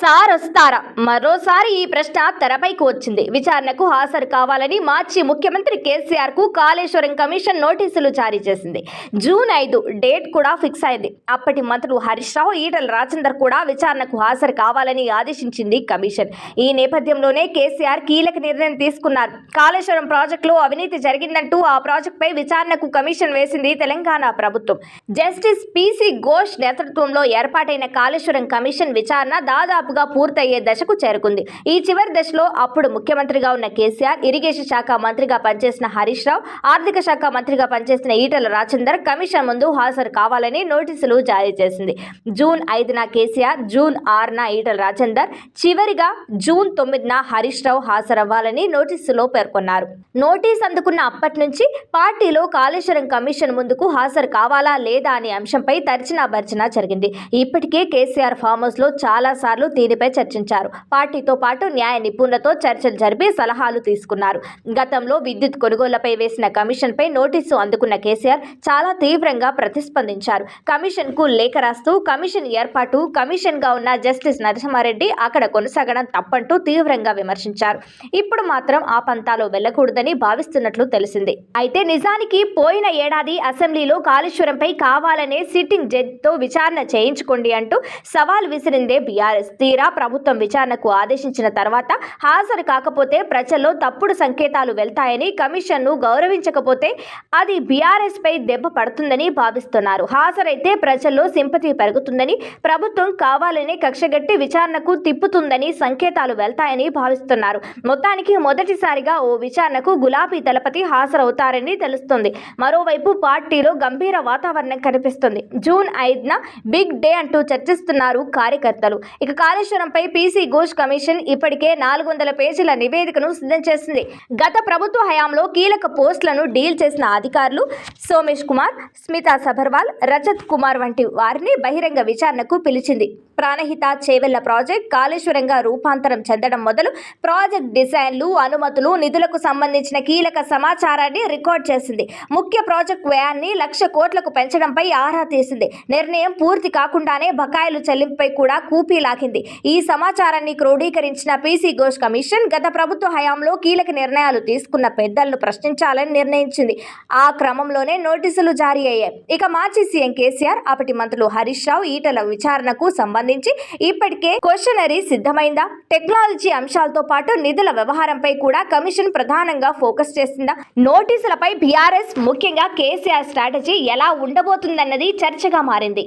Sir వస్తారా మరోసారి ఈ ప్రశ్న తెరపైకి వచ్చింది. విచారణకు హాజరు కావాలని మార్చి ముఖ్యమంత్రి కేసీఆర్కు కాళేశ్వరం కమిషన్ నోటీసులు జారీ చేసింది. జూన్ ఐదు డేట్ కూడా ఫిక్స్ అయింది. అప్పటి మంత్రులు హరీష్ రావు ఈటల రాజేందర్ కూడా విచారణకు హాజరు కావాలని ఆదేశించింది కమిషన్. ఈ నేపథ్యంలోనే కేసీఆర్ కీలక నిర్ణయం తీసుకున్నారు. కాళేశ్వరం ప్రాజెక్టులో అవినీతి జరిగిందంటూ ఆ ప్రాజెక్టుపై విచారణకు కమిషన్ వేసింది తెలంగాణ ప్రభుత్వం. జస్టిస్ పిసి ఘోష్ నేతృత్వంలో ఏర్పాటైన కాళేశ్వరం కమిషన్ విచారణ దాదాపు దాదాపుగా పూర్తయ్యే దశకు చేరుకుంది. ఈ చివరి దశలో అప్పుడు ముఖ్యమంత్రిగా ఉన్న కేసీఆర్ ఇరిగేషన్ శాఖ మంత్రిగా పనిచేసిన హరీష్ రావు ఆర్థిక శాఖ మంత్రిగా పనిచేసిన ఈటల రాజేందర్ కమిషన్ ముందు హాజరు కావాలని నోటీసులు జారీ చేసింది. జూన్ ఐదున కేసీఆర్ జూన్ ఆరున ఈటల రాజేందర్ చివరిగా జూన్ తొమ్మిదిన హరీష్ రావు హాజరవ్వాలని నోటీసులో పేర్కొన్నారు. నోటీస్ అందుకున్న అప్పటి నుంచి పార్టీలో కాళేశ్వరం కమిషన్ ముందుకు హాజరు కావాలా లేదా అనే అంశంపై తర్చనా భర్చన జరిగింది. ఇప్పటికే కేసీఆర్ ఫామ్ హౌస్లో దీనిపై చర్చించారు. పార్టీతో పాటు న్యాయ నిపుణులతో చర్చలు జరిపి సలహాలు తీసుకున్నారు. గతంలో విద్యుత్ కొనుగోళ్ళపై వేసిన కమిషన్పై నోటీసు అందుకున్న కేసీఆర్ చాలా తీవ్రంగా ప్రతిస్పందించారు. కమిషన్కు లేఖ రాస్తూ కమిషన్ ఏర్పాటు కమిషన్గా ఉన్న జస్టిస్ నరసింహారెడ్డి అక్కడ కొనసాగడం తప్పంటూ తీవ్రంగా విమర్శించారు. ఇప్పుడు మాత్రం ఆ పంతాలో వెళ్ళకూడదని భావిస్తున్నట్లు తెలిసింది. అయితే నిజానికి పోయిన ఏడాది అసెంబ్లీలో కాళేశ్వరంపై కావాలనే సిట్టింగ్ జడ్జితో విచారణ చేయించుకోండి అంటూ సవాల్ విసిరిందే బీఆర్ఎస్. తీరా ప్రభుత్వం విచారణకు ఆదేశించిన తర్వాత హాజరు కాకపోతే ప్రజల్లో తప్పుడు సంకేతాలు వెళ్తాయని కమిషన్ను గౌరవించకపోతే అది బీఆర్ఎస్పై దెబ్బ పడుతుందని భావిస్తున్నారు. హాజరైతే ప్రజల్లో సింపతి పెరుగుతుందని ప్రభుత్వం కావాలని కక్షగట్టి విచారణకు తిప్పుతుందని సంకేతాలు వెళ్తాయని భావిస్తున్నారు. మొత్తానికి మొదటిసారిగా ఓ విచారణకు గులాబీ దళపతి హాజరవుతారని తెలుస్తుంది. మరోవైపు పార్టీలో గంభీర వాతావరణం కనిపిస్తుంది. జూన్ ఐదున బిగ్ డే అంటూ చర్చిస్తున్నారు కార్యకర్తలు. ఇక కాళేశ్వరంపై పీసీ ఘోష్ కమిషన్ ఇప్పటికే నాలుగు వందల పేజీల నివేదికను సిద్ధం చేసింది. గత ప్రభుత్వ హయాంలో కీలక పోస్టులను డీల్ చేసిన అధికారులు సోమేష్ కుమార్ స్మితా సబర్వాల్ రజత్ కుమార్ వంటి వారిని బహిరంగ విచారణకు పిలిచింది. ప్రాణహిత చేవెళ్ళ ప్రాజెక్ట్ కాళేశ్వరంగా రూపాంతరం చెందడం మొదలు ప్రాజెక్ట్ డిజైన్లు అనుమతులు నిధులకు సంబంధించిన కీలక సమాచారాన్ని రికార్డ్ చేసింది. ముఖ్య ప్రాజెక్ట్ వ్యయాన్ని లక్ష కోట్లకు పెంచడంపై ఆరా తీసింది. నిర్ణయం పూర్తి కాకుండానే బకాయిలు చెల్లింపుపై కూడా కూపీ లాగింది. ఈ సమాచారాన్ని క్రోడీకరించిన పీసీ ఘోష్ కమిషన్ గత ప్రభుత్వ హయాంలో కీలక నిర్ణయాలు తీసుకున్న పెద్దలను ప్రశ్నించాలని నిర్ణయించింది. ఆ క్రమంలోనే నోటీసులు జారీ అయ్యాయి. ఇక మాజీ సీఎం కేసీఆర్ అప్పటి మంత్రులు హరీష్ రావు ఈటల విచారణకు సంబంధించి ఇప్పటికే క్వశ్చనరీ సిద్ధమైందా? టెక్నాలజీ అంశాలతో పాటు నిధుల వ్యవహారంపై కూడా కమిషన్ ప్రధానంగా ఫోకస్ చేసిందా నోటీసులపై బీఆర్ఎస్ ముఖ్యంగా కేసీఆర్ స్ట్రాటజీ ఎలా ఉండబోతుందన్నది చర్చగా మారింది.